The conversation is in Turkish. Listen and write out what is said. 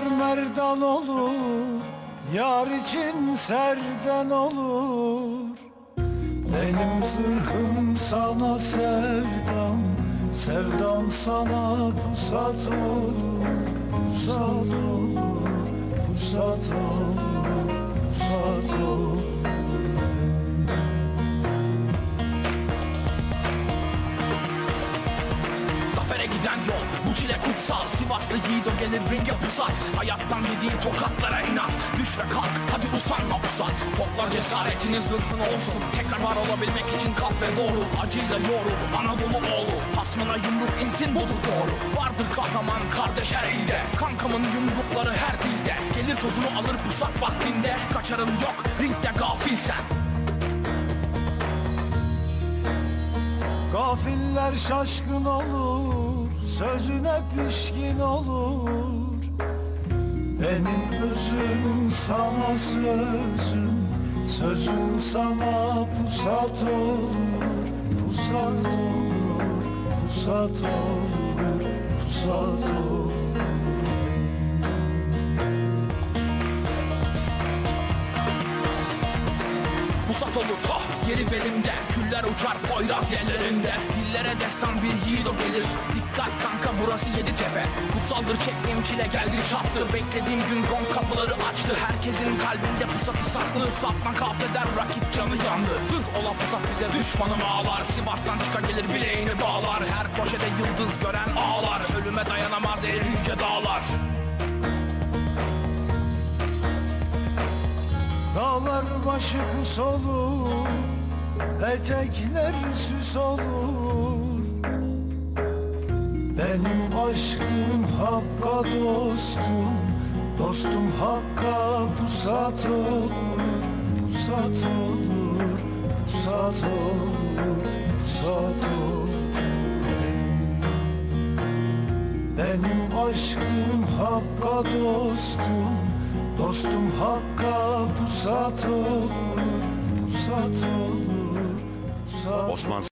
mermerden olur Yar için serden olur. Benim zırhım sana sevdam Sevdam sana pusat olur Pusat olur Pusat olur Pusat olur. Zafere giden yol çile kutsal Sivaslı yiğit o gelir ringe pusat Hayattan yediğin tokatlara inat Düş ve kalk hadi usanma pusat Topla cesaretiniz zırhın olsun Tekrar var olabilmek için kalk ve doğru Acıyla yoğrul Anadolu oğlu. Hasmına yumruk insin budur doğru. Vardır kahraman kardeş her ilde Kankamın yumrukları her dilde. Gelir tozunu alır pusat vaktinde Kaçarın yok ringde gafil sen. Gafiller şaşkın olur Sözüne pişkin olur. Benim özüm sana sözüm. Sözüm sana pusat olur. Pusat olur Pusat olur Pusat olur. Pusat olur. Ha yeri belimde. Küller uçar poyraz yerlerinde Dikkat kanka burası yedi tepe. Kutsaldır çektiğim çile geldi çattı. Beklediğim gün gong kapıları açtı. Herkesin kalbinde pusatı saklı. Satma eder rakip canı yandı. Zırh ola pusat bize düşmanım ağlar. Sivas'tan çıka gelir bileğini bağlar Her köşede yıldız gören ağlar. Ölüme dayanamaz erir yüce dağlar. Dağlar başı pus olur Etekler süs olur Benim aşkım Hakk'a dostum Dostum Hakk'a pusat olur Pusat olur Pusat olur Pusat olur. Benim aşkım Hakk'a dostum Dostum Hakk'a pusat olur Pusat olur Osman